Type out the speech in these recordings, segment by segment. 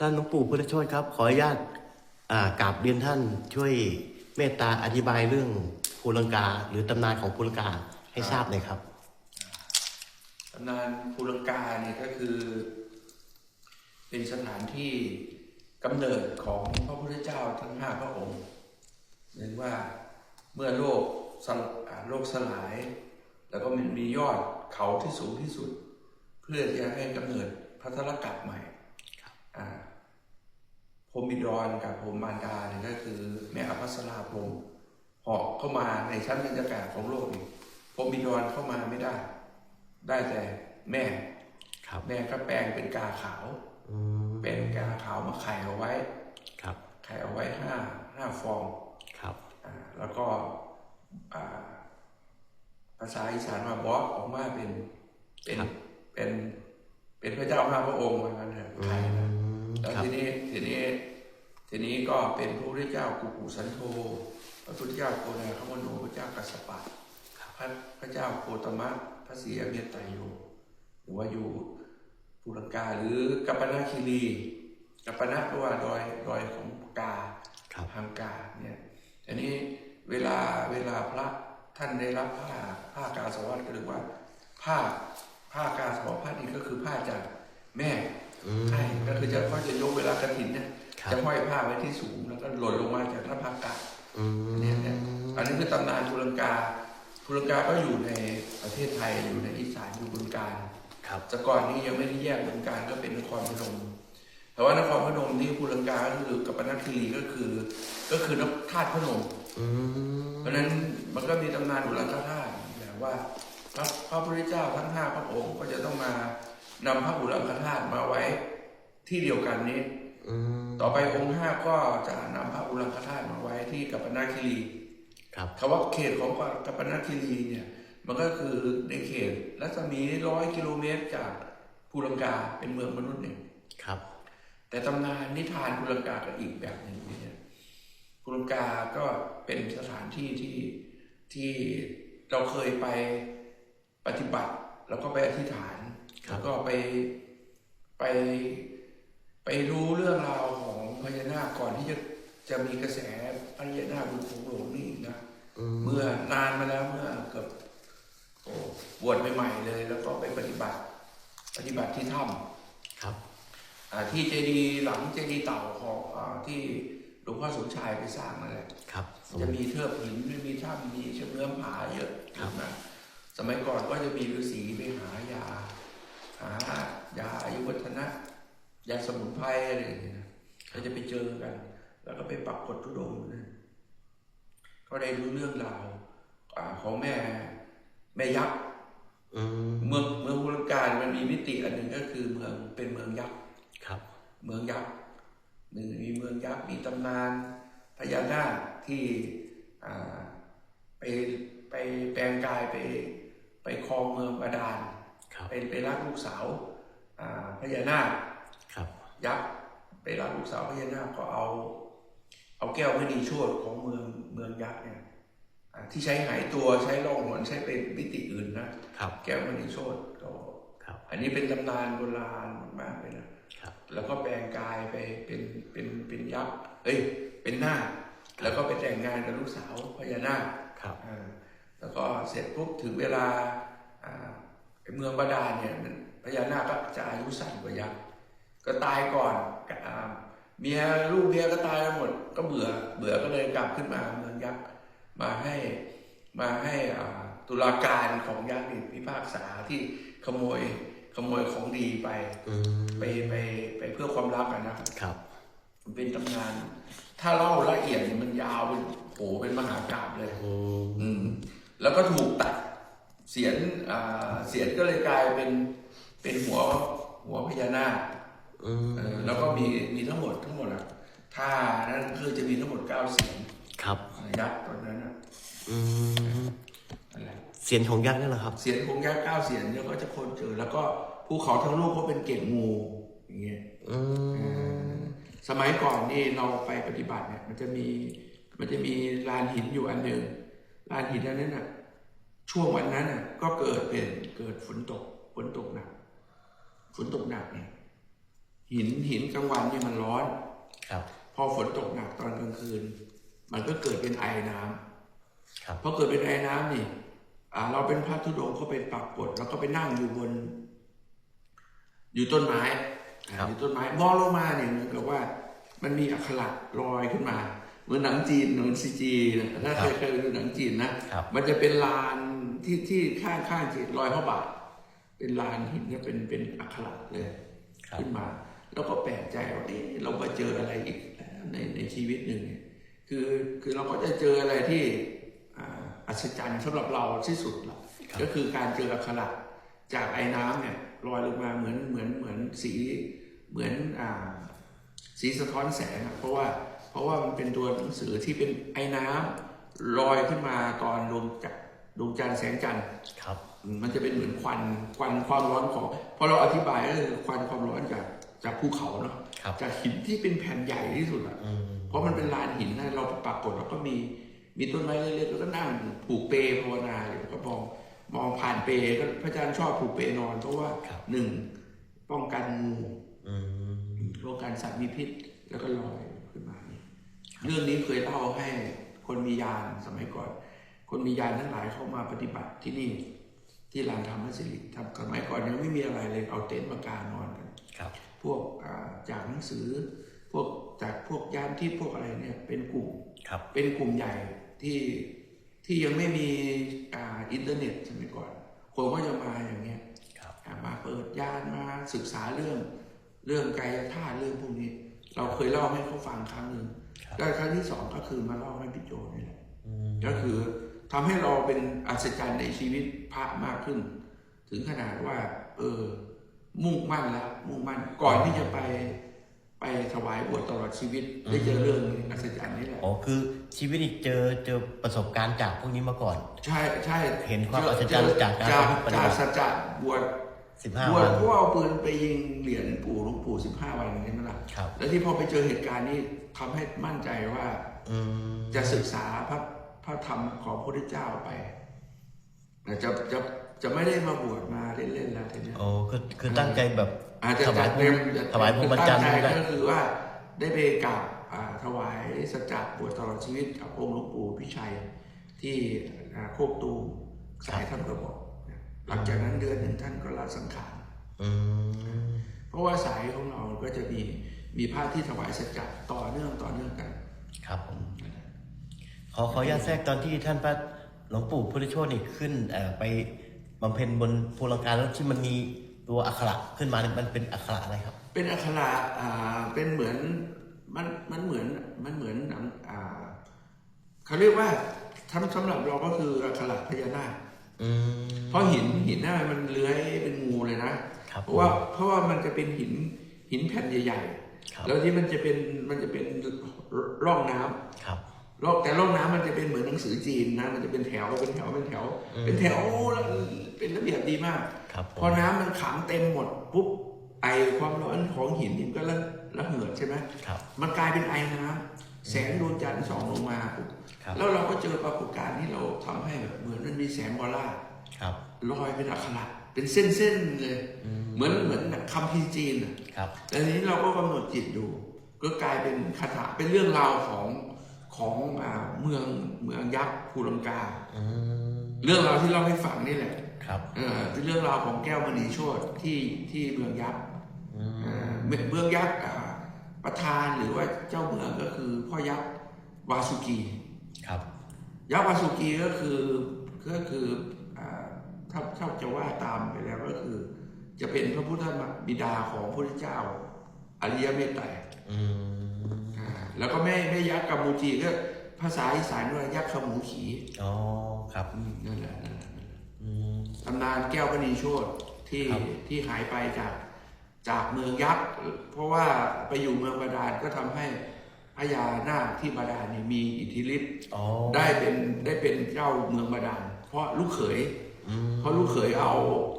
ท่านหลวงปู่พุทธโชตครับ ขออนุญาตกราบเรียนท่านช่วยเมตตาอธิบายเรื่องภูลังกา หรือตำนานของภูลังกาให้ทราบหน่อยครับตำนานภูลังกาเนี่ยก็คือ เป็นสถานที่กำเนิดของพระพุทธเจ้าทั้งห้าพระองค์เรียกว่าเมื่อโลกสลาโลกสลาย แล้วก็มันมียอดเขาที่สูงที่สุด เพื่อที่จะให้กำเนิดพัทรกัปใหม่ อ่าพรหมิดรกับพรหมมารดาเนี่ยก็คือแม่อภัสราพรหมเหาะเข้ามาในชั้นบรรยากาศของโลกนี้พรหมิดรเข้ามาไม่ได้ ได้แต่แม่ครับแม่ก็แปลงเป็นกาขาวอืมเป็นกาขาวมาไข่เอาไว้ครับไข่เอาไว้ห้าห้าฟองครับอ่าแล้วก็อ่าภาษาอีสานว่าบอสออกมาเป็นเป็นเป็นเป็นพระเจ้าห้าพระองค์ว่างั้นเถอะอืไข่นะม แล้วครับทีนี้ทีนี้ทีนี้ก็เป็นพระพุทธเจ้ากุกุสันโธพระพุทธเจ้าโกนาคมโนพระเจ้ากัสสปะพระพระเจ้าโคตมะพระศรีอเมตไตรโยหรือว่าอยู่ภูลังกาหรือกัปปนาคีรีกัปปนะก็ว่าดอยดอยของกาครับทางกาเนี่ยทีนี้เวลาเวลาพระท่านได้รับผ้าผ้ากาสาวพัดก็เรียกว่าผ้าผ้ากาสาวพัดนี่ก็คือผ้าจากแม่อืม ใช่ก็คือจะเขาจะยกเวลากระถินเนี่ยครับจะห้อยผ้าไว้ที่สูงแล้วก็หล่นลงมาจากหน้าผากาอืมเนี่ยเนี่ยอันนี้คือตำนานภูลังกาภูลังกาก็อยู่ในประเทศไทยอยู่ในอีสานอยู่บึงกาฬครับแต่ก่อนนี้ยังไม่ได้แยกบึงกาฬก็เป็นนครพนมแต่ว่านครพนมนี่ภูลังกาก็คือกับปนัคีรีก็คือ ก็คือนธาตุพนมอืมเพราะฉะนั้นมันก็มีตำนานอุลังคธาตุแบบว่าพระพระพุทธเจ้าทั้งห้าพระองค์ก็จะต้องมา นำพระอุลังคธาตุมาไว้ที่เดียวกันนี้อืมต่อไปองค์ห้าก็จะนำพระอุลังคธาตุมาไว้ที่กัปปนาคิรีครับคำว่าเขตของกัปปนาคิรีเนี่ย มันก็คือในเขตรัศมีร้อยกิโลเมตรจากภูลังกาเป็นเมืองมนุษย์เนี่ยครับ แต่ตำนานนิทานภูลังกาก็อีกแบบหนึ่งเนี่ยภูลังกาก็เป็นสถานที่ที่ที่เราเคยไปปฏิบัติ แล้วก็ไปอธิษฐานครับ แล้วก็ไปไปไปรู้เรื่องราวของพญานาคก่อนที่จะจะมีกระแสพญานาคบนโขงหลงนี่อีกนะอืมเมื่อนานมาแล้วเมื่อเกือบโอ้บวชใหม่ๆเลย แล้วก็ไปปฏิบัติ ปฏิบัติที่ถ้ำครับอ่าที่เจดีย์หลังเจดีย์เต่าของอาที่หลวงพ่อสมชายไปสร้างนั่นแหละครับ จะมีเทือกหินมีถ้ำมีเชือกเนื้อผาเยอะครับนะสมัยก่อนก็จะมีฤาษีไปหายา หายาอายุวัฒนะยาสมุนไพรอะไรอย่างเงี้ยนะก็จะไปเจอกัน แล้วก็ไปปักกดทุดงค์นะก็ได้รู้เรื่องราวอาของแม่แม่ยักษ์อืมเมืองเมืองบุรการมันมีมิติอันหนึ่งก็คือเมืองเป็นเมืองยักษ์ครับ เมืองยักษ์หนึ่งมีเมืองยักษ์มีตำนานพญานาคที่อ่าไปไปแปลงกายไปไปครองเมืองบาดาลครับ ไปไปรักลูกสาวอ่าพญานาคครับยักษ์ไปรักลูกสาวพญานาคก็เอา เอาแก้วมณีโชตของเมืองเมืองยักษ์เนี่ยอ่าที่ใช้หายตัวใช้ล่องหนใช้เป็นมิติอื่นนะครับแก้วมณีโชตก็ครับอันนี้เป็นตำนานโบราณมากๆเลยนะครับแล้วก็แปลงกายไปเป็นเป็นเป็นยักษ์เอ้ยเป็นหน้าคแล้วก็ไปแต่งงานกับลูกสาวพญานาคครับอ่าแล้วก็เสร็จปุ๊บถึงเวลาอ่าไอ้ เมืองบาดาลเนี่ยมันพญานาคก็จะอายุสั้นกว่ายักษ์ก็ตายก่อนอ่าเมียลูกเมียก็ตายกันหมด ก็เบื่อเบื่อก็เลยกลับขึ้นมาเมืองยักษ์มาให้มาให้อ่าตุลาการของยักษ์นี่พิพากษาที่ขโมยขโมยของดีไปอืมไปไปไปเพื่อความรักอะนะครับครับมันเป็นตำนาน ถ้าเล่าละเอียดเนี่ยมันยาวเป็นโหเป็นมหากาบเลยอืมอืมแล้วก็ถูกตัด เสียนอ่าเสียนก็เลยกลายเป็นเป็นหัวหัวพญานาคอืมเออแล้วก็มีมีทั้งหมดทั้งหมดอะถ้านั้นคือจะมีทั้งหมดเก้าเสียนครับยักษ์ตอนนั้นอะอืมนั่นแหละเสียงของยักษ์นั่นแหละครับ เสียนคงยักษ์เก้าเสียนเนี่ยก็จะคนเจอ แล้วก็ภูเขาทั้งลูกก็เป็นเกล็ดงูอย่างเงี้ยอืมสมัยก่อนนี่เราไปปฏิบัติเนี่ย มันจะมีมันจะมีลานหินอยู่อันหนึ่งลานหินอันนั้นน่ะ ช่วงวันนั้นน่ะก็เกิดเป็นเกิดฝนตกฝนตกหนักฝนตกหนักเนี่ยหินหินกลางวันเนี่ยมันร้อน ครับ พอฝนตกหนักตอนกลางคืน มันก็เกิดเป็นไอน้ำครับพอเกิดเป็นไอน้ำนี่อ่าเราเป็นพระธุดงค์ก็เป็นปรากฏแล้วก็ไปนั่งอยู่บน อยู่ต้นไม้อ่าครับอยู่ต้นไม้มองลงมาเนี่ยเหมือนกับว่ามันมีอักขระลอยขึ้นมาเหมือนหนังจีนเหมือนซีจีนะถ้าเคยเคยดูหนังจีนนะครับมันจะเป็นลาน ที่ที่ข้างข้างจีรอยพระบาท เป็นลานหินเนี่ยเป็นเป็นอักขระเลยครับขึ้นมา แล้วก็แปลกใจว่าเอ๊ะเรามาเจออะไรอีกในในชีวิตหนึ่งเนี่ยคือคือเราก็จะเจออะไรที่อ่าอัศจรรย์สำหรับเราที่สุดละก็คือการเจออักขระจากไอ้น้ำเนี่ยลอยลงมาเหมือนเหมือนเหมือนสีเหมือนอ่าสีสะท้อนแสงอะเพราะว่าเพราะว่ามันเป็นตัวหนังสือที่เป็นไอ้น้ำลอยขึ้นมาตอนดวงจันทร์ ดวงจันทร์แสงจันทร์ครับ มันจะเป็นเหมือนควันควันความร้อนของพอเราอธิบายก็คือควันความร้อนจากจากภูเขาเนาะครับจากหินที่เป็นแผ่นใหญ่ที่สุดอะอืมเพราะมันเป็นลานหินนะเราปรากฏแล้วก็มีมีต้นไม้เล็กๆแล้วก็นั่งผูกเปลภาวนาอยู่แล้วก็มองมองผ่านเปลก็พระอาจารย์ชอบผูกเปลนอนเพราะว่าหนึ่งป้องกันงูอืมป้องกันสัตว์มีพิษแล้วก็ลอยขึ้นมานี่เรื่องนี้เคยเล่าให้คนมียานสมัยก่อน คนมียานทั้งหลายเข้ามาปฏิบัติที่นี่ ที่ลานธรรมสิริทำสมัยก่อนยังไม่มีอะไรเลยเอาเต็นท์มากางนอนกันครับ พวกอ่าจากหนังสือ พวกจากพวกยานที่พวกอะไรเนี่ยเป็นกลุ่มครับเป็นกลุ่มใหญ่ที่ที่ยังไม่มีอ่าอินเทอร์เน็ตสมัยก่อนคนก็จะมาอย่างเงี้ยครับอ่ามาเปิดยานมาศึกษาเรื่องเรื่องกายธาตุเรื่องพวกนี้ เราเคยเล่าให้เขาฟังครั้งหนึ่งครับแล้วครั้งที่สองก็คือมาเล่าให้พี่โจนี่แหละอืมก็คือ ทำให้เราเป็นอัศจรรย์ในชีวิตพระมากขึ้น ถึงขนาดว่า เออ มุ่งมั่นแล้ว มุ่งมั่นก่อนที่จะไปไปถวายบวชตลอดชีวิตได้เจอเรื่องอัศจรรย์นี่แหละอ๋อคือชีวิตนี่เจอเจอประสบการณ์จากพวกนี้มาก่อน ใช่ใช่เห็นความอัศจรรย์จากการจากปฏิจาบักติสัจจะบวชสิบห้าบววัชนเพราะว่าเอาปืนไปยิงเหรียญปู่หลวงปู่สิบห้าวันใช่ไหมล่ะครับแล้วที่พอไปเจอเหตุการณ์นี้ทำให้มั่นใจว่าอืมจะศึกษาพระพ ระธรรมของพระพุทธเจ้าไปแต่จะจะจะไม่ได้มาบวชมาเล่นๆแล้วทีเนี้ยอ๋อคือคือตั้งใจแบบอาจจะถวายจัดเต็มจะถวายพรหมจรรย์ตั้งใจได้ก็คือว่าได้ไปกราบอ่าถวายสัจจะบวชตลอดชีวิตกับองค์หลวงปู่พิชัยที่อ่าโคกตูมสายท่านก็บอกนะหลังจากนั้นเดือนหนึ่งท่านก็ละสังขารอืมเพราะว่าสายของเราก็จะมีมีพระที่ถวายสัจจะต่อเนื่องต่อเนื่องกัน ครับผมข อขออนุญาตแทรกตอนที่ท่านพระหลวงปู่พุทธโชตนี่ขึ้นเอ่อไปบำเพ็ญบนภูลังกาแล้วที่มันมีตัวอักขระขึ้นมาเนี่ยมันเป็นอักขระอะไรครับ เป็นอักขระอ่าเป็นเหมือนมันมันเหมือนมันเหมือนหนังอ่าเขาเรียกว่าทำสำหรับเราก็คืออักขระพญานาคอืมเพราะหินหินน่ะมันเลื้อยเป็นงูเลยนะครับเพราะว่าเพราะว่ามันจะเป็นหินหินแผ่นใหญ่ครับๆแล้วที่มันจะเป็นมันจะเป็นร่องน้ำครับ ร่องแต่ร่องน้ำมันจะเป็นเหมือนหนังสือจีนนะมันจะเป็นแถวเป็นแถวเป็นแถวอืมเป็นแถวแล้วเป็นระเบียบดีมากครับผมพอน้ำมันขังเต็มหมดปุ๊บไอความร้อนของหินนี่มันก็ระระเหิดใช่ไหมครับมันกลายเป็นไอน้ำแสงดวงจันทร์ส่องลงมาปุ๊บครับแล้วเราก็เจอปรากฏการณ์ที่เราทำให้แบบเหมือนมันมีแสงออร่าครับลอยเป็นอักขระเป็นเส้นๆเลย เหมือนเหมือนแบบคำพีร์จีนอะครับแต่ทีนี้เราก็กำหนดจิตดู ก็กลายเป็นคาถาเป็นเรื่องราวของ ของอ่าเมืองเมืองยักษ์ภูลังกา อืมเรื่องราวที่เล่าให้ฟังนี่แหละครับเออเป็นเรื่องราวของแก้วมณีโชตที่ที่เมืองยักษ์อืมเอ่อเมืองเมืองยักษ์อ่าประธานหรือว่าเจ้าเมืองก็คือพ่อยักษ์วาสุกี ครับยักษ์วาสุกีก็คือก็คืออ่าถ้าถ้าจะว่าตามไปแล้วก็คือ จะเป็นพระพุทธบิดาของพระพุทธเจ้าอริยเมตไตรอืมอ่า แล้วก็แม่แม่ยักษ์กัมพูจีก็ภาษาอีสานว่ายักษ์ขมูขีอ๋อครับอืมนั่นแหละนั่นแหละนั่นแหละอืมตำนานแก้วมณีโชตที่ครับที่หายไปจากจากเมืองยักษ์เพราะว่าไปอยู่เมืองบาดาลก็ทำให้พญานาคที่บาดาลนี่มีอิทธิฤทธิ์อ๋อได้เป็นได้เป็นเจ้าเมืองบาดาลเพราะลูกเขยอืมเพราะลูกเขยเอา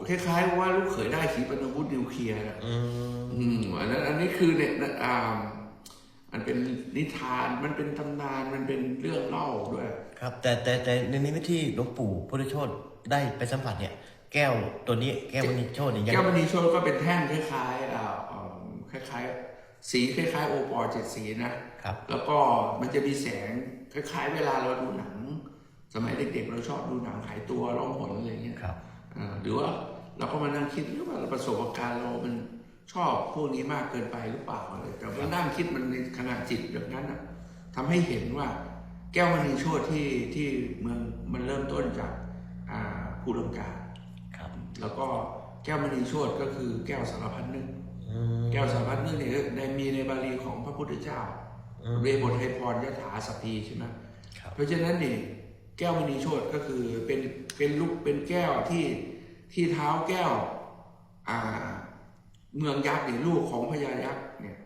คล้ายๆว่าลูกเขยได้ขีปนาวุธนิวเคลียร์อะอืมอืมอันนั้นอันนี้คือเนี่ยนะอ่า มันเป็นนิทานมันเป็นตำนานมันเป็นเรื่องเล่าด้วย ครับ แต่แต่แต่ในนี้ที่หลวงปู่พุทธโชตได้ไปสัมผัสเนี่ย แก้วตัวนี้แก้วมณีโชตเนี่ยยังแก้วมณีโชตก็เป็นแท่งคล้ายๆอ่าอ่าคคล้ายๆ สีคล้ายๆโอปอล์เจ็ดสีนะครับ แล้วก็มันจะมีแสงคล้ายๆ เวลาเราดูหนัง สมัยเด็กๆ เราชอบดูหนังขายตัวร้องหนอะไรอย่างเงี้ยครับอ่าหรือว่าเราก็มานั่งคิดหรือว่าประสบการณ์เรามัน ชอบพวกนี้มากเกินไปหรือเปล่าอะไรแต่ว่านั่งคิดมันในขณะจิตแบบนั้นอะทำให้เห็นว่าแก้วมณีโชติที่ที่เมืองมันเริ่มต้นจากอ่าภูลังกาครับ แล้วก็แก้วมณีโชติก็คือแก้วสารพัดนึกอืมแก้วสารพัดนึกเนี่ยในมีในบาลีของพระพุทธเจ้าอืมเรบทไทยพรยถาสตรีใช่ไหมครับเพราะฉะนั้นนี่แก้วมณีโชตก็คือเป็นเป็นลูกเป็นแก้วที่ที่เท้าแก้วอ่า เมืองยักษ์นี่ลูกของพญายักษ์เนี่ย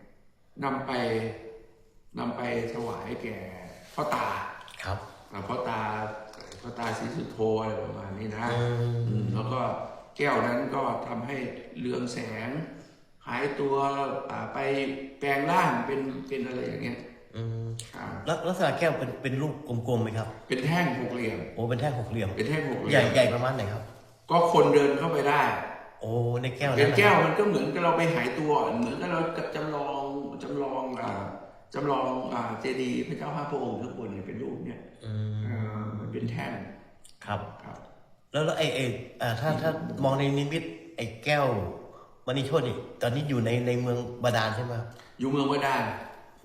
นำไปนำไปถวายแก่พ่อตาครับอ่าพ่อตาพ่อตาศรีสุโธอะไรประมาณนี้นะอืมอืมแล้วก็แก้วนั้นก็ทำให้เรืองแสง หายตัวอ่าไปแปลงร่างเป็นเป็นอะไรอย่างเงี้ยอืมอ่าแล้วลักษณะแก้วเป็นเป็นรูปกลมๆไหมครับ เป็นแท่งหกเหลี่ยมโอ้เป็นแท่งหกเหลี่ยมเป็นแท่งหกเหลี่ใหยญ่มใหญ่ประมาณไหนครับ ก็คนเดินเข้าไปได้ โอ้ในแก้วเป็นนะแก้วมันก็เหมือนกับเราไปหายตัว เหมือนกับเราจำลองจำลองอ่าจำลองอ่าเจดีย์พระเจ้าห้าพระองค์ข้างบนเนี่ยเป็นรูปเนี่ยอืมอ่ามันเป็นแท่งครับครับ แล้วแล้วไอ้ไอ้อ่าถ้าถ้ามองในนิมิตไอ้แก้วมณีโชตินี่ตอนนี้อยู่ในในเมืองบาดาลใช่ไหมครับอยู่เมืองบาดาล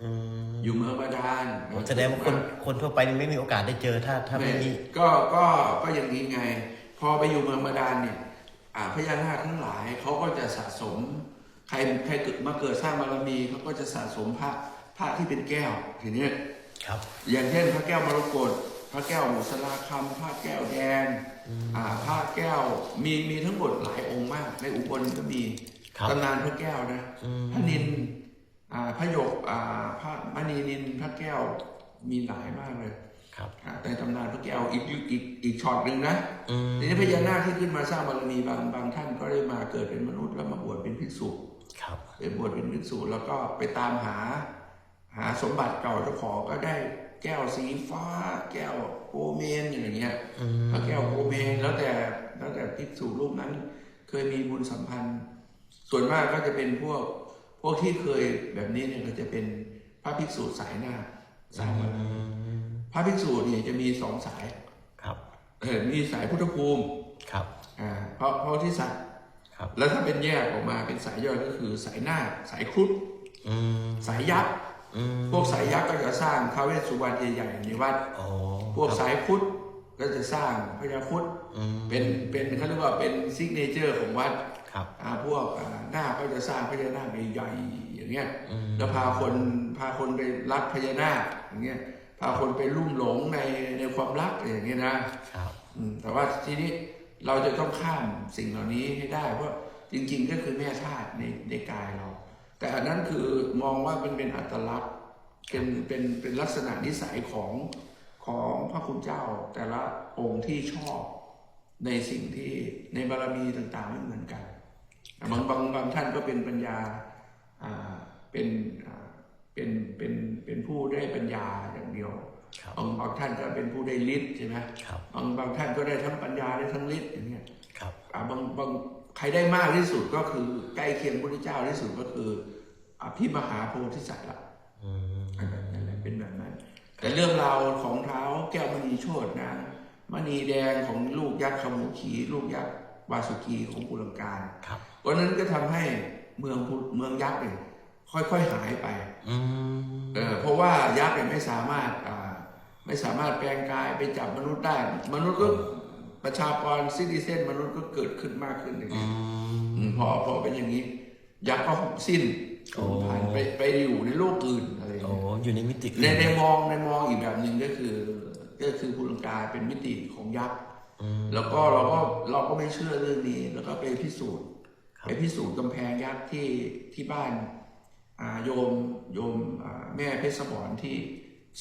อืมอยู่เมืองบาดาลแสดงว่าคนคนทั่วไปนี่ไม่มีโอกาสได้เจอถ้าถ้าไม่มีก็ก็ก็อย่างนี้ไง พอไปอยู่เมืองบาดาลเนี่ยอ่า พญานาคทั้งหลายเขาก็จะสะสม ใครใครเกิดมาเกิดสร้างบารมีเขาก็จะสะสมพระพระที่เป็นแก้วทีนี้ครับอย่างเช่นพระแก้วมรกตพระแก้วหมุสลาคำพระแก้วแดงอ่าพระแก้วมีมีทั้งหมดหลายองค์มาก ในอุบลก็มีครับตำนานพระแก้วนะอืมพระนินอ่าพระหยกอ่าพระมณีนินพระแก้วมีหลายมากเลย ครับอ่าในตำนานพระแก้วอีกอีกอีกช็อตหนึ่งนะอืมทีนี้พญานาคที่ขึ้นมาสร้างบารมีบางบางท่านก็ได้มาเกิดเป็นมนุษย์แล้วมาบวชเป็นภิกษุครับไปบวชเป็นภิกษุแล้วก็ไปตามหา หาสมบัติเก่าเจ้าของก็ได้แก้วสีฟ้า แก้วโกเมนอย่างเงี้ยอืมพระแก้วโกเมนแล้วแต่แล้วแต่ภิกษุรูปนั้น เคยมีบุญสัมพันธ์ ส่วนมากก็จะเป็นพวกพวกที่เคยแบบนี้เนี่ยก็จะเป็นพระภิกษุสายหน้าสายมาอืม พระภิกษุเนี่ยจะมีสองสายครับเออมีสายพุทธภูมิครับอ่าเพราะเพราะที่สัตว์ครับแล้วถ้าเป็นแยกออกมาเป็นสายย่อยก็คือสายหน้าสายครุฑอืมสายยักษ์อืมพวกสายยักษ์ก็จะสร้างท้าวเวสสุวรรณใหญ่ๆในวัดอ๋อพวกครับสายพุทธก็จะสร้างพญาพุทธอืมเป็นเป็นเขาเรียกว่าเป็นซิกเนเจอร์ของวัดครับอ่าพวกอ่าหน้าคก็จะสร้างพญานาคใหญ่ๆอย่างเงี้ยอืมแล้วพาคนพาคนไปรักพญานาคอย่างเงี้ย พาคนไปลุ่มหลงในในความรักอย่างเงี้ยนะครับอืมแต่ว่าทีนี้เราจะต้องข้ามสิ่งเหล่านี้ให้ได้ เพราะจริง ๆ ก็คือแม่ธาตุในในกายเรา แต่อันนั้นคือมองว่ามันเป็นอัตลักษณ์เป็นเป็นเป็นลักษณะนิสัยของของพระคุณเจ้า แต่ละองค์ที่ชอบในสิ่งที่ในบารมีต่างๆไม่เหมือนกันบางบางบางท่านก็เป็นปัญญาอ่าเป็นอ่า เป็นเป็นเป็นผู้ได้ปัญญาอย่างเดียวครับบางบางท่านก็เป็นผู้ได้ฤทธิ์ใช่ไหมครับบางบางท่านก็ได้ทั้งปัญญาได้ทั้งฤทธิ์อย่างเงี้ยครับอ่าบางบางใครได้มากที่สุดก็คือใกล้เคียงพระพุทธเจ้าที่สุดก็คืออภิมหาโพธิสัตว์ละอืมนั่นแหละเป็นแบบนั้น แต่เรื่องราวของเท้าแก้วมณีโชตนะมณีแดงของลูกยักษ์ขมูขีลูกยักษ์วาสุกีของกุลังการครับวันนั้นก็ทำให้เมืองพุเมืองยักษ์เนี่ย ค่อยๆหายไปอืมเออเพราะว่ายักษ์เนี่ยไม่สามารถอ่าไม่สามารถแปลงกายไปจับมนุษย์ได้ มนุษย์ก็ประชากรซิติเซนมนุษย์ก็เกิดขึ้นมากขึ้นอย่างอืนี้มอืมพอพอเป็นอย่างนี้ ยักษ์ก็สิ้นโอ้สูญพันธุ์ไปไปอยู่ในโลกอื่นอะไรอย่างโอ้เงี้ยอยู่ในมิติในในมองในมองอีกแบบหนึ่งก็คือ ก็คือภูลังกาเป็นมิติของยักษ์อืมแล้วก็เราก็เราก็ไม่เชื่อเรื่องนี้ แล้วก็ไปพิสูจน์ครับไปพิสูจน์กำแพงยักษ์ที่ที่บ้านอ่า โยมโยมอ่าแม่เพชรสมรที่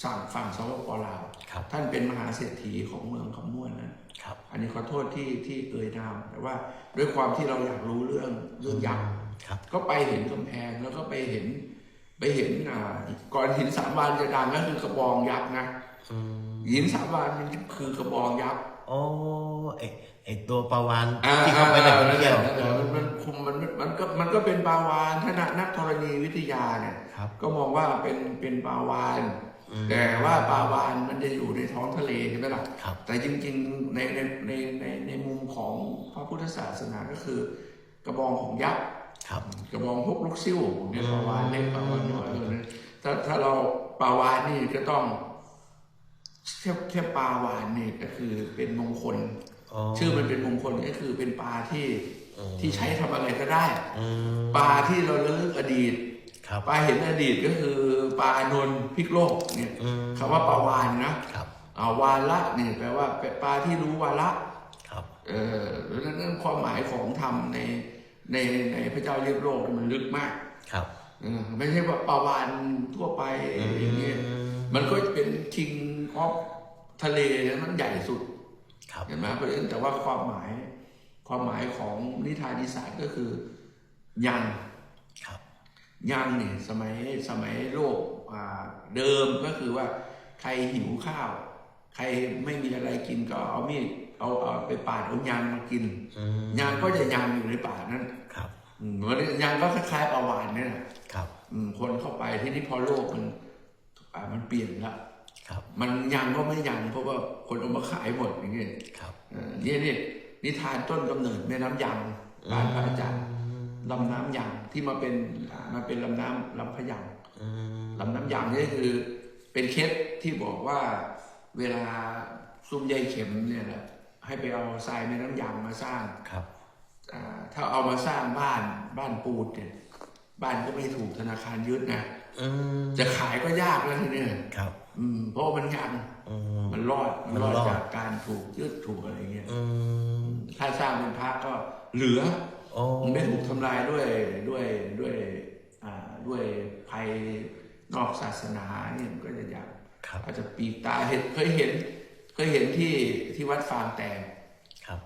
สั่งฝั่งสปปลาวครับท่านเป็นมหาเศรษฐีของเมืองคำม่วนนะครับอันนี้ขอโทษที่ที่เอ่ยนามแต่ว่าด้วยความที่เราอยากรู้เรื่องเรื่องยักษ์ครับก็ไปเห็นกำแพงแล้วก็ไปเห็น ไปเห็นอ่าก่อนหินสามวานจะดังก็คือกระบองยักษ์นะอืมหินสามวานมันคือกระบองยักษ์โอ้ไอไอ ไอตัวปลาวานอ่าที่เขาไปแหล่งท่องเที่ยวนั่นแหละมันมันคุมมันมันมันก็มันก็เป็นปลาวานถ้านักนักธรณีวิทยาเนี่ยครับก็มองว่าเป็นเป็นปลาวานอืมแต่ว่าปลาวานมันจะอยู่ในท้องทะเลใช่ไหมล่ะครับแต่จริงๆในในในในในมุมของพระพุทธศาสนาก็คือ กระบองของยักษ์ครับกระบองพกลูกซิ่วเนี่ยปลาวานเล็กปลาวานน้อยเออเนี่ยถ้าถ้าเราปลาวานนี่ก็ต้องแค่แค่ปลาวานนี่ก็คือเป็นมงคลอ๋อ ชื่อมันเป็นมงคลก็คือเป็นปลาที่อืมที่ใช้ทำอะไรก็ได้อืมปลาที่เราระลึกอดีตครับปลาเห็นอดีตก็คือปลาอนนท์พิกโลกเนี่ยอืมคำว่าปลาวานนะครับอ่าวาละเนี่ยแปลว่าเป็นปลาที่รู้วาระครับเออแล้วนั่นความหมายของธรรมในในในพระเจ้าเรียบโลกมันลึกมากครับเออไม่ใช่ว่าปลาวานทั่วไปอย่างเงี้ยมันก็เป็นคิงออฟทะเลมันใหญ่สุดครับ เห็นไหมเพราะฉะนั้นแต่ว่าความหมายความหมายของนิทานอีสานก็คือยังครับยังเนี่ยสมัยสมัยโลกอ่าเดิมก็คือว่าใครหิวข้าว ใครไม่มีอะไรกินก็เอามีดเอาเอาไปปาดเอายางมากินอืมยางก็จะยางอยู่ในป่านั้นครับอืมวันนี้ยางก็คล้ายๆปลาวานเนี่ยนะครับอืมคนเข้าไปที่นี่พอโลกมันอ่ามันเปลี่ยนละ ครับ มันยังก็ไม่ยังเพราะว่าคนเอามาขายหมดอย่างเงี้ยครับเออนี่นี่นิทานต้นกำเนิดแม่น้ำยังบ้านพระอาจารย์ลำน้ำยังที่มาเป็นอ่ามาเป็นลำน้ำลำพะยังอืมลำน้ำยังนี่คือเป็นเคสที่บอกว่าเวลาซุ่มใยเข็มเนี่ยแหละให้ไปเอาทรายแม่น้ำยังมาสร้างครับอ่าถ้าเอามาสร้างบ้านบ้านปูนเนี่ยบ้านก็ไม่ถูกธนาคารยึดนะอืมจะขายก็ยากแล้วทีเนี้ยครับ อืมเพราะว่ามันยังอืม มันรอดมันมันรอดรอด จากการถูกยึดถูกอะไรเงี้ยอืมถ้าสร้างเป็นพระก็เหลือโอ้มันไม่ถูกทำลายด้วยด้วยด้วยอ่าด้วยภัยนอกศาสนาเนี่ยมันก็จะยากครับอาจจะปีกตาเห็นเคยเห็นเคยเห็นที่ที่วัดฟางแตงครับ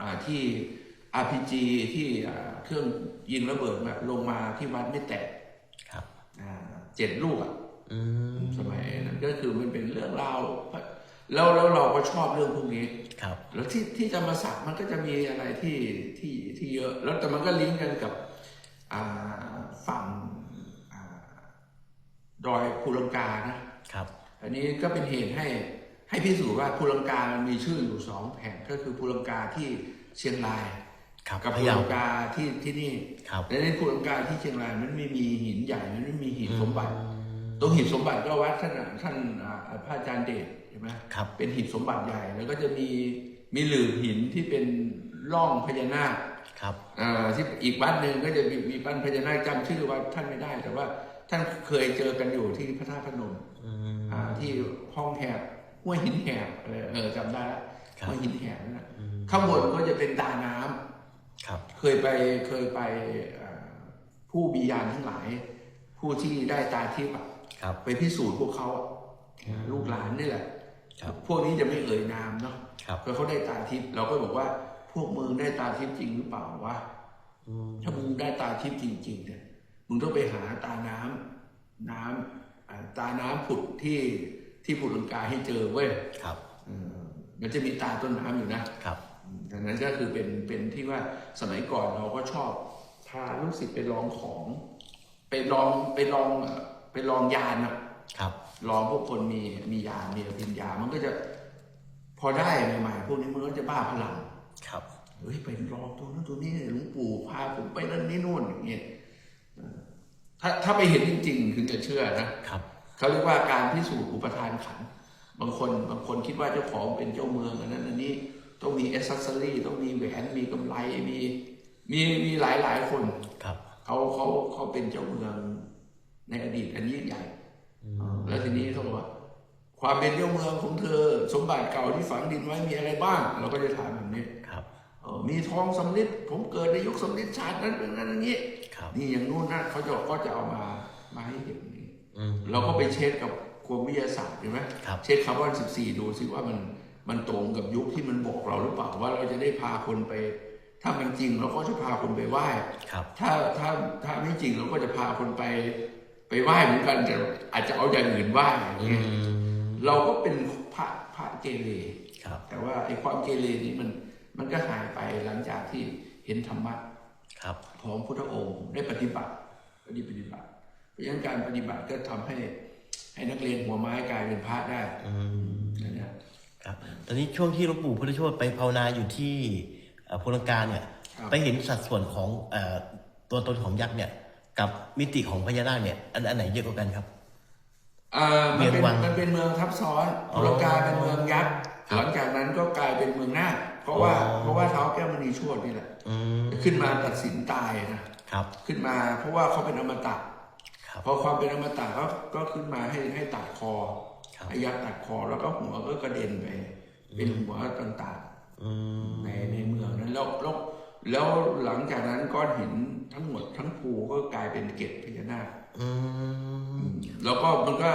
อ่าที่ RPG ที่อ่าเครื่องยิงระเบิดมาลงมาที่วัดไม่แตกครับอ่าเจ็ดลูกอะอืม สมัยนั้นก็คือมันเป็นเรื่องราวแล้วแล้วเราก็ชอบเรื่องพวกนี้ครับ แล้วที่ที่จะมาสักมันก็จะมีอะไรที่ที่ที่เยอะ แล้วแต่มันก็ลิงก์กันกับอ่าฝั่งอ่าดอยภูลังกานะครับ อันนี้ก็เป็นเหตุให้ให้พิสูจน์ว่าภูลังกามันมีชื่ออยู่สองแห่งก็คือภูลังกาที่เชียงรายครับกับพะภูเยาลังกาที่ที่นี่ครับและในภูลังกาที่เชียงรายมันไม่มีหินใหญ่มันไม่มีหินสมบัติ ตรงหินสมบัติก็วัดท่านอะท่านอ่าพระอาจารย์เดชใช่ไหมครับเป็นหินสมบัติใหญ่แล้วก็จะมีมีหลืบหินที่เป็นร่องพญานาคครับอ่าที่อีกวัดหนึ่งก็จะมีมีปั้นพญานาคจำชื่อวัดท่านไม่ได้ แต่ว่าท่านเคยเจอกันอยู่ที่พระธาตุพนมอืมอ่าที่ห้องแหบห้วยหินแหบอะไรเออจำได้ละครับห้วยหินแหบนั่นนะอืมข้างบนก็จะเป็นตาน้ำครับ เคยไปเคยไปอ่าผู้บียานทั้งหลาย ผู้ที่ได้ตาทิพย์อะครับ ไปพิสูจน์พวกเขาอะลูกหลานนี่แหละครับพวกนี้จะไม่เอ่ยนามเนาะครับเพราะเขาได้ตาทิพย์เราก็บอกว่า พวกมึงได้ตาทิพย์จริงหรือเปล่าวะอืมถ้ามึงได้ตาทิพย์จริง ๆ เนี่ยมึงต้องไปหาตาน้ำน้ำอ่าตาน้ำผุดที่ที่ผุดลังกาให้เจอเว้ยครับเออมันจะมีตาต้นน้ำอยู่นะครับอืมดังนั้นก็คือเป็นเป็นที่ว่าสมัยก่อนเราก็ชอบพาลูกศิษย์ไปลองของ ไปลองไปลอง เอ่อไปลองยานอะครับลองพวกคนมีมียามีอภิญญา มันก็จะพอได้ใหม่ๆพวกนี้มันก็จะบ้าพลังครับเฮ้ยไปลองตัวนั้นตัวนี้หลวงปู่พาผมไปนั่นนี่นู่นอย่างเงี้ยเออถ้าถ้าไปเห็นจริง ๆ ถึงจะเชื่อนะครับเขาเรียกว่าการพิสูจน์อุปทานขันธ์บางคนบางคนคิดว่าเจ้าของเป็นเจ้าเมืองอันนั้นอันนี้ต้องมีเอสซัสซอรี่ต้องมีแหวนมีกำไรมีมีมีหลายหลายๆคนครับเขาเขาเขาเป็นเจ้าเมือง ในอดีตอันยิ่งใหญ่แล้วทีนี้เขาบอกว่าความเป็นเจ้าเมืองของเธอ สมบัติเก่าที่ฝังดินไว้มีอะไรบ้าง เราก็จะถามแบบนี้ครับเออมีทองสำริดผมเกิดในยุคสำริดชาตินั้นเป็นนั้นอย่างนี้ครับนี่อย่างนู้นนั่นเขาจะก็จะเอามามาให้เห็นนี่อืมเราก็ไปเช็คกับกรมวิทยาศาสตร์ใช่ไหมครับเช็คคาร์บอน14ดูสิว่ามันมันตรงกับยุคที่มันบอกเราหรือเปล่าว่าเราจะได้พาคนไป ถ้ามันจริงเราก็จะพาคนไปไหว้ครับถ้าถ้าถ้าไม่จริงเราก็จะพาคนไป ไปไหว้เหมือนกันแต่อาจจะเอาอย่างอื่นไหว้อย่างอืเงี้ยมเราก็เป็นพระพระเกเรครับแต่ว่าไอ้ความเกเรนี่มันมันก็หายไปหลังจากที่เห็นธรรมะครับของพุทธองค์ได้ปฏิบัติปฏิปฏิบัติ เพราะฉะนั้นการปฏิบัติก็ทำให้ให้นักเรียนหัวไม้กลายเป็นพระได้อืมนะเนี่ยครับ ตอนนี้ช่วงที่หลวงปู่พุทธโชตไปภาวนาอยู่ที่เอ่อภูลังกาเนี่ยครับไปเห็นสัดส่วนของเอ่อตัวตนของยักษ์เนี่ย กับมิติของพญานาคเนี่ยอันอันไหนเยอะกว่ากันครับ อ่ามันเป็นเวียงวังมันเป็นเมืองทับซ้อนอ๋อพุรกาเป็นเมืองยักษ์ครับ หลังจากนั้นก็กลายเป็นเมืองนาคเพราะว่าอ๋อเพราะว่าเท้าวแก้วมณีโชตนี่แหละ อืมขึ้นมาตัดสินตายนะ ครับ ขึ้นมาเพราะว่าเขาเป็นอมตะครับพอความเป็นอมตะก็ก็ขึ้นมาให้ให้ตัดคอครับให้ยักษ์ตัดคอแล้วก็หัวก็กระเด็นไปเป็นหัวต่างๆอืมในในเมืองนั้นแล้วแล้วแล้วหลังจากนั้นก้อนหิน ทั้งหมดทั้งภูก็กลายเป็นเกล็ดพญานาคอืมแล้วก็มันก็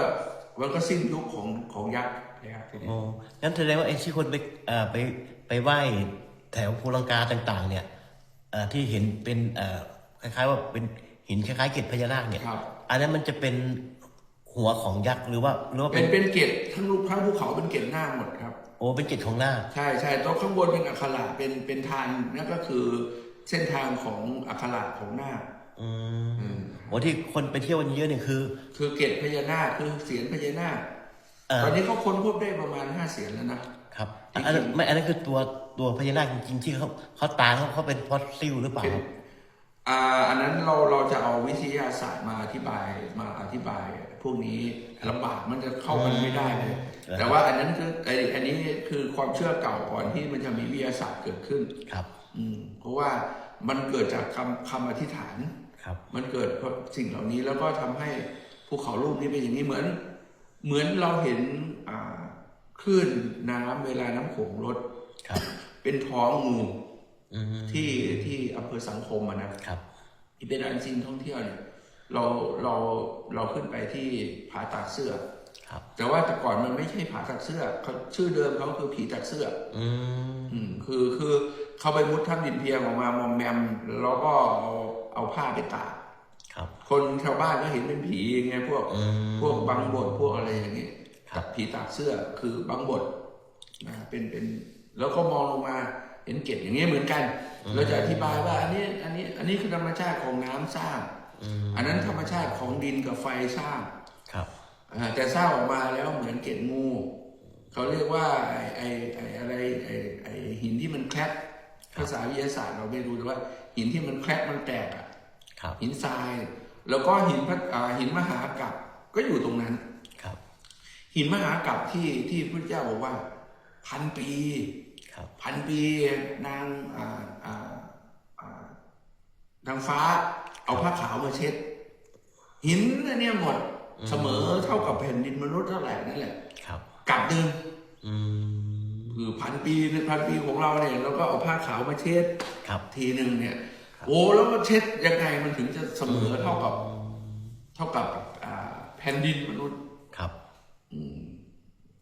มันก็สิ้นยุคของของยักษ์นะครับทีนี้โอ้งั้นแสดงว่าไอ้ที่คนไปเอ่อไปไปไหว้แถวภูลังกาต่าง ๆ เนี่ยเอ่อที่เห็นเป็นเอ่อคล้ายๆว่าเป็นหินคล้ายๆเกล็ดพญานาคเนี่ยครับอันนั้นมันจะเป็นหัวของยักษ์หรือว่าหรือว่าเป็เป็นนเป็นเกล็ดทั้งรูปทั้งภูเขาเป็นเกล็ดหน้าคหมดครับโอ้เป็นเกล็ดของนาคใช่ใช่ตัวข้างบนเป็นอักขระเป็นเป็นทานนั่นก็คือ เส้นทางของอักขระของนาคอืมอืมโอ้ที่คนไปเที่ยวกันเยอะเนี่ยคือ คือเกล็ดพญานาคคือเสียนพญานาคเอ่อตอนนี้เขาค้นพบได้ประมาณห้าเสียนแล้วนะครับอันอันนั้นไม่อันนั้นคือตัวตัวพญานาคจริงๆที่เขาเขาตายเขาเขาเป็นฟอสซิลหรือเปล่าครับอ่าอันนั้นเราเราจะเอาวิทยาศาสตร์มาอธิบายมาอธิบาย พวกนี้ลำบากมันจะเข้ากันไม่ได้เลยอืมแต่ว่าอันนั้นคือไออันนี้คือความเชื่อเก่าก่อนที่มันจะมีวิทยาศาสตร์เกิดขึ้นครับ อืมเพราะว่ามันเกิดจากคำคำอธิษฐานครับ มันเกิดเพราะสิ่งเหล่านี้แล้วก็ทำให้ภูเขาลูกนี้เป็นอย่างนี้เหมือน เหมือนเราเห็นอ่าคลื่นน้ำเวลาน้ำโขงลดครับ เป็นท้องงูอืมที่ที่อำเภอสังคมอะนะ ครับ ที่เป็นอันซีนท่องเที่ยวเนี่ยเราเราเราขึ้นไปที่ผาตากเสื้อ ครับ แต่ว่าแต่ก่อนมันไม่ใช่ผาตากเสื้อเขาชื่อเดิมเขาคือผีตากเสื้อ อืมอืมคือคือ เขาไปมุดถ้ำดินเพียงออกมามอมแมมแล้วก็เอาเอาผ้าไปตากครับ คนชาวบ้านก็เห็นเป็นผีไงพวกอืมพวกบังบดพวกอะไรอย่างนี้ครับกับผีตากเสื้อคือบังบดนะเป็นเป็น แล้วก็มองลงมาเห็นเกล็ดอย่างนี้เหมือนกัน เราจะอธิบายว่า อันนี้อันนี้อันนี้คือธรรมชาติของน้ำสร้างอืมอันนั้นธรรมชาติของดินกับไฟสร้างครับอ่าแต่สร้างออกมาแล้วเหมือนเกล็ดงูเขาเรียกว่าไอ้ไอ้ไอ้อะไรไอ้ไอ้หินที่มันแคลก ภาษาวิทยาศาสตร์เราไม่รู้แต่ว่า หินที่มันแคลกมันแตกอะครับหินทราย แล้วก็หินพระอ่าหินมหากัปก็อยู่ตรงนั้นครับ หินมหากัปที่ที่พระเจ้าบอกว่า พันปีครับพันปีนางอ่าอ่าอ่านางฟ้า เอาผ้าขาวมาเช็ด หินอันเนี้ยหมดเสมอเท่ากับแผ่นดินมนุษย์เท่าไหร่นั่นแหละ ครับ กลับเดิมอืม คือพันปีในพันปีของเราเนี่ยเราก็เอาผ้าขาวมาเช็ดครับ ทีหนึ่งเนี่ยโอ้แล้วมันเช็ดยังไงมันถึงจะเสมอเท่ากับ เท่ากับอ่าแผ่นดินมนุษย์ครับ อืม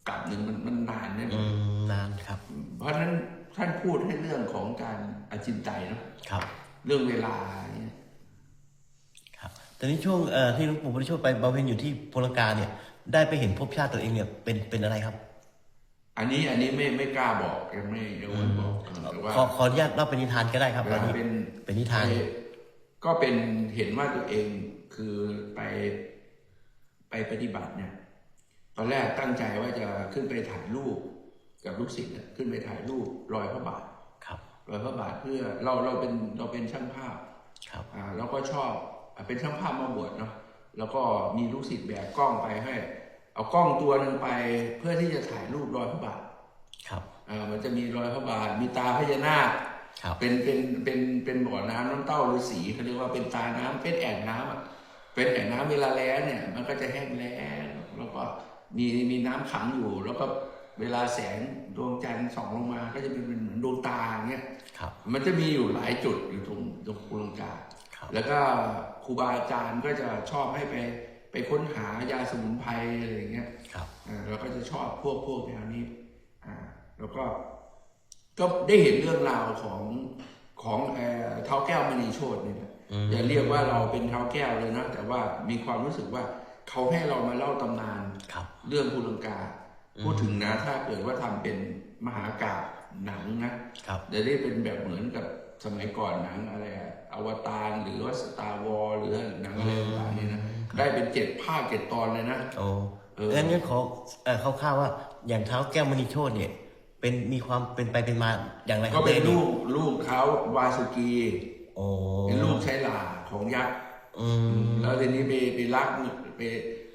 กลับหนึ่งมันมันนานเนี่ยอืมนานครับ เพราะฉะนั้นท่านพูดให้เรื่องของการอจินไตยเนาะครับ เรื่องเวลาเนี่ยครับแต่นี้ช่วงเอ่อที่หลวงปู่พุทธโชตไปบำเพ็ญอยู่ที่ภูลังกาเนี่ย ได้ไปเห็นภพชาติตัวเองเนี่ยเป็นเป็นอะไรครับ อันนี้อันนี้ไม่ไม่กล้าบอกยังไม่ยังไม่บอกแต่ว่าขอขออนุญาตเล่าเป็นนิทานก็ได้ครับเวอันลานี้เป็นเป็นนิทานไปก็เป็นเห็นว่าตัวเองคือไปไปปฏิบัติเนี่ย ตอนแรกตั้งใจว่าจะขึ้นไปถ่ายรูปกับลูกศิษย์เนี่ยขึ้นไปถ่ายรูปรอยพระบาทครับรอยพระบาทเพื่อเราเราเป็นเราเป็นช่างภาพครับอ่าแล้วก็ชอบอ่าเป็นช่างภาพมาบวชเนาะแล้วก็มีลูกศิษย์แบกกล้องไปให้ เอากล้องตัวหนึ่งไปเพื่อที่จะถ่ายรูปรอยพระบาทครับอ่ามันจะมีรอยพระบาทมีตาพญานาคครับเป็นเป็นเป็นเป็นบ่อน้ำน้ำเต้าฤาษีเขาเรียกว่าเป็นตาน้ำเป็นแอ่งน้ำอะเป็นแอ่งน้ำเวลาแล้งเนี่ย มันก็จะแห้งแล้งแล้วก็มีมีน้ำขังอยู่ แล้วก็เวลาแสงดวงจันทร์ส่องลงมาก็จะเป็นเหมือนดวงตาอย่างเงี้ยครับมันจะมีอยู่หลายจุดอยู่ตรงตรงกุลังกาครับแล้วก็ครูบาอาจารย์ก็จะชอบให้ไป ไปค้นหายาสมุนไพรอะไรอย่างเงี้ยครับอ่าเราก็จะชอบพวกพวกแนวนี้อ่าแล้วก็ก็ได้เห็นเรื่องราวของของเอ่อเท้าแก้วมณีโชตนี่แหละอืมอย่าเรียกว่าเราเป็นเท้าแก้วเลยนะแต่ว่ามีความรู้สึกว่าเขาให้เรามาเล่าตำนานครับเรื่องภูลังกา พูดถึงนะถ้าเกิดว่าทำเป็นมหากาพย์หนังนะครับจะได้เป็นแบบเหมือนกับสมัยก่อนหนังอะไรอะอวตารหรือว่าสตาร์วอลหรือหนังอะไรต่างๆนี่นะ ได้เป็นเจ็ดภาคเจ็ดตอนเลยนะ โอ้เอองั้นงั้นขอเอ่อคร่าวๆว่า อย่างเท้าแก้วมณีโชตเนี่ย เป็นมีความเป็นไปเป็นมาอย่างไรคก็รับเป็นในอดีตลูกลูกเขาวาสุกีโอ้เป็นลูกใช้หลาของยักษ์อืมแล้วทีนี้ไปไปรักไป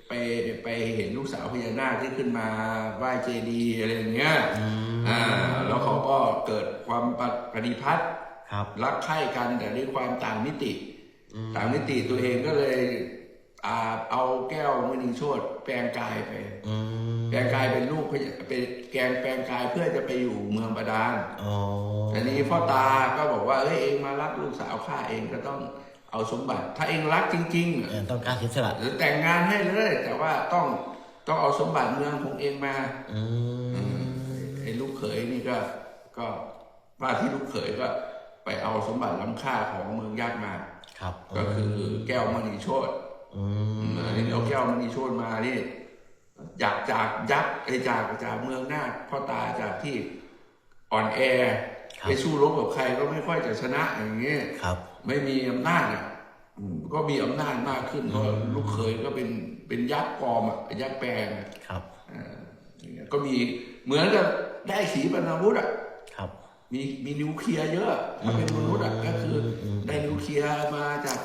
ไปไปเห็นลูกสาวพญานาคที่ขึ้นมาไหว้เจดีย์อะไรอย่างเงี้ยอ่า แล้วเขาก็เกิดความปปฏิพัทธ์ครับรักใคร่กันแต่ด้วยความต่างมิติ ต่างมิติตัวเองก็เลย อ่าเอาแก้วมณีโชตแปลงกายไปอืมแปลงกายเป็นลูกพญาเป็นแกงแปลงกายเพื่อจะไปอยู่เมืองบาดาลอ๋อแต่นี้พ่อตาก็บอกว่าเอ้ยเองมารักลูกสาวข้าเองก็ต้องเอาสมบัติ ถ้าเองรักจริงเอ่อต้องการเสียสละๆหรือแต่งงานให้เลย แต่ว่าต้องต้องเอาสมบัติเมืองของเองมาอืมไอ้ลูกเขยนี่ก็ก็ว่าที่ลูกเขยก็ไปเอาสมบัติล้ำค่าของเมืองยักษ์มาครับก็คือแก้วมณีโชต อืมอันนี้เอาแก้วมณีโชตมานี่จากจากยักษ์ไอ้จากจากเมืองนาคพ่อตาจากที่อ่อนแอไปสู้รบกับใครก็ไม่ค่อยจะชนะอย่างเงี้ยครับไม่มีอำนาจอะอืมก็มีอำนาจมากขึ้นเพราะลูกเขยก็เป็นเป็นยักษ์ปลอมอะเป็นยักษ์แปลงอะครับอ่าอย่างเงี้ยก็มีเหมือนกับได้ขีปนาวุธอะครับ มีมีนิวเคลียร์เยอะถ้าเป็นมนุษย์อะก็คืออได้นิวเคลียร์มาจาก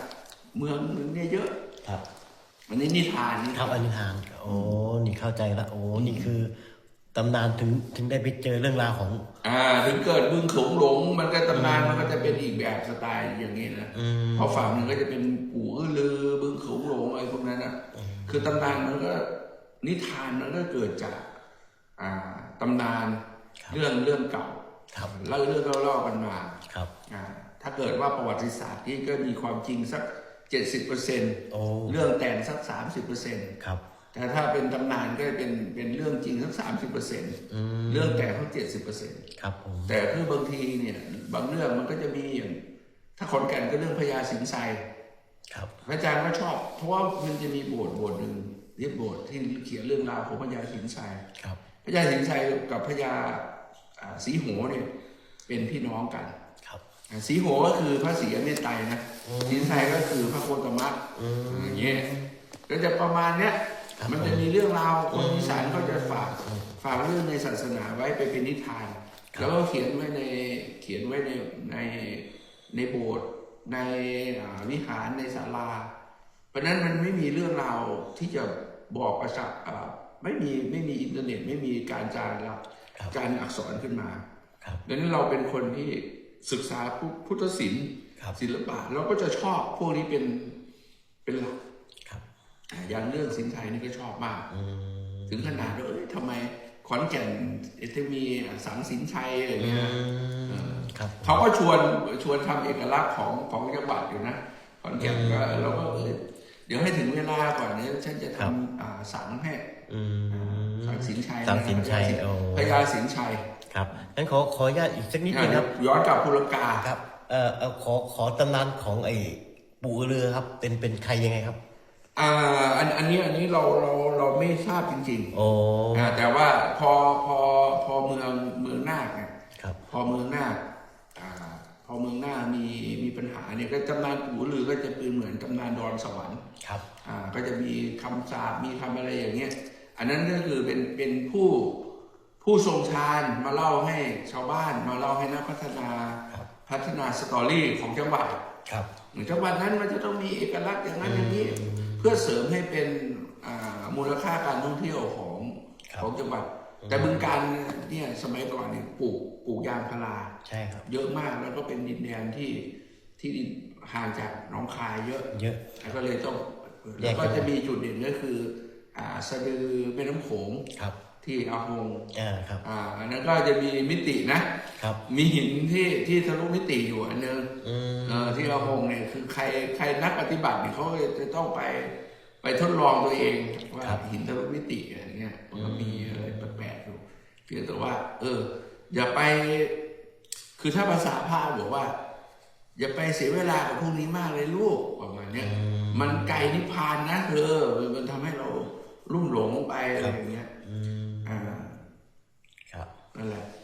เมืองนึงเนี่ยเยอะ ครับอันนี้นิทานนี่ครับอันนี้ทานโอ้นี่เข้าใจละโอ้นี่คือตำนานถึงถึงได้ไปเจอเรื่องราวของ อ่า ถึงเกิดบึงโขงหลง มันก็ตำนานมันก็จะเป็นอีกแบบสไตล์อย่างนี้นะอืมเพราะฝั่งหนึ่งก็จะเป็นปู่อื้อลือบึงโขงหลงอะไรพวกนั้นอะ คือตำนานมันก็นิทานมันก็เกิดจาก อ่าตำนานเรื่องเรื่องเก่าครับเล่าเรื่องเล่าๆกันมา ครับ อ่า ถ้าเกิดว่าประวัติศาสตร์นี่ก็มีความจริงสัก เจ็ดสิบเปอร์เซ็นโอ้เรื่องแต่งสักสามสิบเปอร์เซ็นครับแต่ถ้าเป็นตำนานก็เป็นเป็นเรื่องจริงสักสามสิบเปอร์เซ็นอืมเรื่องแต่งสักเจ็ดสิบเปอร์เซ็นครับผมแต่คือบางทีเนี่ยบางเรื่องมันก็จะมีอย่างถ้าขอนแก่นก็เรื่องพญาสิงไซครับพระอาจารย์ก็ชอบ เพราะว่ามันจะมีโบสถ์โบสถ์หนึ่งเรียกโบสถ์ที่เขียนเรื่องราวของพญาสิงไซครับพญาสิงไซกับพญาอ่าสีโหเนี่ยเป็นพี่น้องกันครับอ่า สีโหก็คือพระศรีอเมตไตรนะสิงไซก็คือพระโคตมะอืมอย่างเงี้ยก็จะประมาณเนี้ยครับมันจะมีเรื่องราวคนอีสานก็จะฝากฝากเรื่องในศาสนาไว้ไปเป็นนิทาน แล้วก็เขียนไว้ในเขียนไว้ในในในโบสถ์ในอ่าวิหารในศาลา เพราะฉะนั้นมันไม่มีเรื่องราวที่จะบอกประชาอ่าไม่มีไม่มีอินเทอร์เน็ต ไม่มีการจารึกครับการอักษรขึ้นมาครับดังนั้นเราเป็นคนที่ ศึกษาพุพุทธศิลป์ครับศิลปะเราก็จะชอบพวกนี้เป็นเป็นหลักครับอ่าอย่างเรื่องสินไทยนี่ก็ชอบมากอืมถึงขนาดว่าเอ้ยทำไมขอนแก่นจะมีสังสินชัยอะไรเงี้ยอืมครับเขาก็ชวนชวนทำเอกลักษณ์ของของจังหวัดอยู่นะขอนแก่นก็เราก็เออเดี๋ยวให้ถึงเวลาก่อนเนี้ยฉันจะทำอ่าสังให้อืมสังสินชัยสังสินชัยโอ้พญาสินชัย ครับงั้นขอขออนุญาตอีกสักนิดนึงครับ ย้อนกลับภูลังกาครับเอ่อเอ่อขอขอตำนานของไอ้ปู่เรือครับ เป็นเป็นใครยังไงครับ อ่าอันอันนี้อันนี้เราเราเราไม่ทราบจริงโอ้ๆอ่าแต่ว่าพอพอพอเมืองเมืองนาคเนี่ยครับ พอเมืองนาคอ่าพอเมืองนาคมีมีปัญหาเนี่ยก็ตำนานปู่ลือก็จะเป็นเหมือนตำนานดอนสวรรค์ครับ อ่าก็จะมีคำสาปมีคำอะไรอย่างเงี้ย อันนั้นก็คือเป็นเป็นผู้ผู้ ทรงฌานมาเล่าให้ชาวบ้านมาเล่าให้นักพัฒนาครับพัฒนาสตอรี่ของจังหวัดครับจังหวัดนั้นมันจะต้องมีเอกลักษณ์อย่างนั้นอย่างนี้ เพื่อเสริมให้เป็นอ่ามูลค่าการท่องเที่ยวของครับของจังหวัด แต่บึงการเนี่ยสมัยก่อนเนี่ยปลูกปลูกยางพาราใช่ครับ เยอะมากแล้วก็เป็นดินแดนที่ที่ห่างจากหนองคายเยอะเยอะแล้วก็เลยต้องแยแล้วกก็กันจะมีจุดเด่นก็คือ อ่าสะดือแม่น้ำโขงครับ ที่อาหงอ่าครับ อ่าอันนั้นก็จะมีมิตินะครับ มีหินที่ที่ทะลุมิติอยู่อันนึงอืมเออที่อาหงเนี่ยคือใครใครนักปฏิบัติเนี่ยเขาจะต้องไปไปทดลองตัวเองว่าหินทะลุมิติอะไรเงี้ยมันก็มีอะไรแปลกๆอยู่เพียงแต่ว่า เออ อย่าไป คือถ้าภาษาพาบอกว่า อย่าไปเสียเวลากับพวกนี้มากเลยลูกประมาณเนี้ยมันไกลนิพพานนะเธอมันทำให้เราลุ่มหลงไปอะไรอย่างเงี้ย อื